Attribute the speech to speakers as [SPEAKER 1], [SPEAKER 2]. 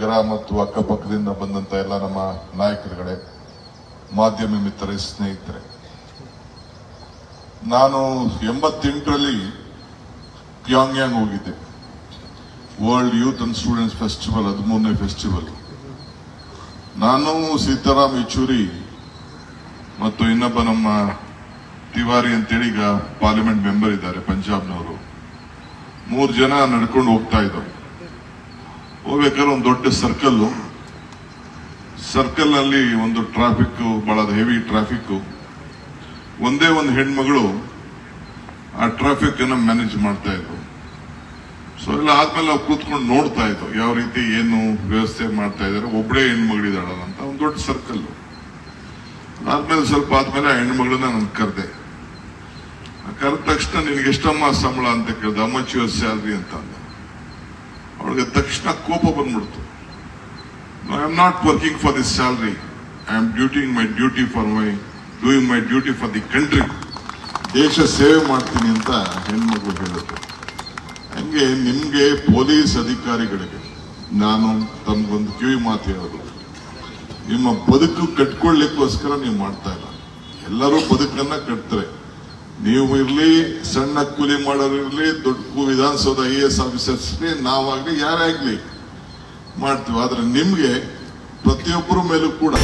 [SPEAKER 1] ನಗರ ಮತ್ತು ಅಕ್ಕಪಕ್ಕದಿಂದ ಬಂದಂತ ಎಲ್ಲ ನಮ್ಮ ನಾಯಕರುಗಳೇ, ಮಾಧ್ಯಮ ಮಿತ್ರರೇ, ಸ್ನೇಹಿತರೆ. ನಾನು ಎಂಬತ್ತೆಂಟರಲ್ಲಿ ಪ್ಯಾಂಗ್ಯಾಂಗ್ ಹೋಗಿದ್ದೆ. World youth and students festival ಹದಿಮೂರನೇ ಫೆಸ್ಟಿವಲ್ ನಾನು ಸೀತಾರಾಮ್ ಯೆಚೂರಿ ಮತ್ತು ಇನ್ನೊಬ್ಬ ನಮ್ಮ ತಿವಾರಿ ಅಂತೇಳಿ ಈಗ ಪಾರ್ಲಿಮೆಂಟ್ ಮೆಂಬರ್ ಇದ್ದಾರೆ, ಪಂಜಾಬ್ನವರು. ಮೂರು ಜನ ನಡ್ಕೊಂಡು ಹೋಗ್ತಾ ಇದ್ದವು. ಹೋಗ್ಬೇಕಾದ್ರೆ ಒಂದು ದೊಡ್ಡ ಸರ್ಕಲ್ ಸರ್ಕಲ್ನಲ್ಲಿ ಒಂದು ಟ್ರಾಫಿಕ್ ಬಹಳ ಹೆವಿ ಟ್ರಾಫಿಕ್ ಒಂದೇ ಒಂದು ಹೆಣ್ಮಗಳು ಆ ಟ್ರಾಫಿಕ್ ಅನ್ನ ಮ್ಯಾನೇಜ್ ಮಾಡ್ತಾ ಇದ್ರು. ಸೊ ಎಲ್ಲ ಆದ್ಮೇಲೆ ಅವ್ರು ಕೂತ್ಕೊಂಡು ನೋಡ್ತಾ ಇದ್ರು ಯಾವ ರೀತಿ ಏನು ವ್ಯವಸ್ಥೆ ಮಾಡ್ತಾ ಇದಾರೆ. ಒಬ್ಬಳೇ ಹೆಣ್ಮಗಳಿದಾಳಲ್ಲ ಅಂತ ಒಂದು ದೊಡ್ಡ ಸರ್ಕಲ್ ಆದ್ಮೇಲೆ ಸ್ವಲ್ಪ ಆದ್ಮೇಲೆ ಆ ಹೆಣ್ಮಗಳನ್ನ ನಾನು ಕರೆದೆ. ಕರೆದ ತಕ್ಷಣ ನಿನಗೆ ಎಷ್ಟಮ್ಮ ಸಂಬಳ ಅಂತ ಕೇಳಿದೆ. ಅಮ್ಮ ಯುವರ್ ಸ್ಯಾಲ್ರಿ ಅಂತ ಅವಳಿಗೆ ತಕ್ಷಣ ಕೋಪ ಬಂದ್ಬಿಡ್ತು. I am not working for this salary I am duting my duty for my doing my duty for the country ದೇಶ ಸೇವೆ ಮಾಡ್ತೀನಿ ಅಂತ ಹೆಣ್ಮಗಳು ಹೇಳಿದ್ರು ಹಂಗೆ ನಿಮಗೆ ಪೊಲೀಸ್ ಅಧಿಕಾರಿಗಳಿಗೆ ನಾನು ತಮ್ಗೊಂದು ಕಿವಿ ಮಾತು ಹೇಳೋದು. ನಿಮ್ಮ ಬದುಕು ಕಟ್ಕೊಳ್ಳಿಕ್ಕೋಸ್ಕರ ನೀವು ಮಾಡ್ತಾ ಇಲ್ಲ. ಎಲ್ಲರೂ ಬದುಕನ್ನ ಕಟ್ತಾರೆ. ನೀವು ಇರ್ಲಿ ಸಣ್ಣ ಕೂಲಿ ಮಾಡೋರು ದೊಡ್ಡ ದೊಡ್ಡ Vidhana Soudha I A S officers ನಾವಾಗಲಿ ನಾವಾಗ್ಲಿ ಯಾರೇ ಆಗಲಿ ಮಾಡ್ತೀವಿ. ಆದ್ರೆ ನಿಮಗೆ ಪ್ರತಿಯೊಬ್ಬರ ಮೇಲೂ ಕೂಡ